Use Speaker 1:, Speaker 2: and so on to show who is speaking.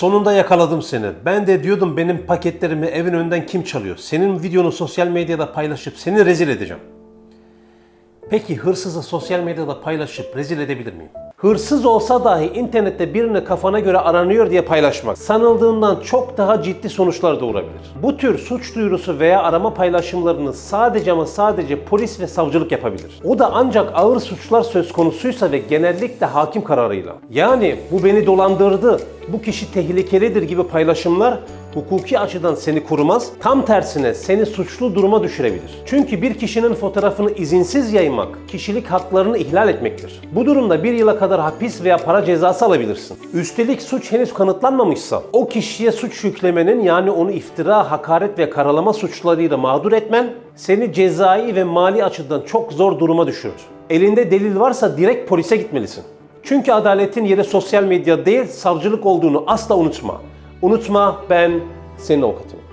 Speaker 1: Sonunda yakaladım seni. Ben de diyordum benim paketlerimi evin önünden kim çalıyor? Senin videonu sosyal medyada paylaşıp seni rezil edeceğim. Peki hırsızı sosyal medyada paylaşıp rezil edebilir miyim? Hırsız olsa dahi internette birini kafana göre aranıyor diye paylaşmak sanıldığından çok daha ciddi sonuçlar doğurabilir. Bu tür suç duyurusu veya arama paylaşımlarını sadece ama sadece polis ve savcılık yapabilir. O da ancak ağır suçlar söz konusuysa ve genellikle hakim kararıyla. Yani bu beni dolandırdı, bu kişi tehlikelidir gibi paylaşımlar hukuki açıdan seni korumaz, tam tersine seni suçlu duruma düşürebilir. Çünkü bir kişinin fotoğrafını izinsiz yaymak, kişilik haklarını ihlal etmektir. Bu durumda bir yıla kadar hapis veya para cezası alabilirsin. Üstelik suç henüz kanıtlanmamışsa, o kişiye suç yüklemenin yani onu iftira, hakaret ve karalama suçlarıyla mağdur etmen, seni cezai ve mali açıdan çok zor duruma düşürür. Elinde delil varsa direkt polise gitmelisin. Çünkü adaletin yeri sosyal medya değil, savcılık olduğunu asla unutma. Unutma ben senin avukatınım.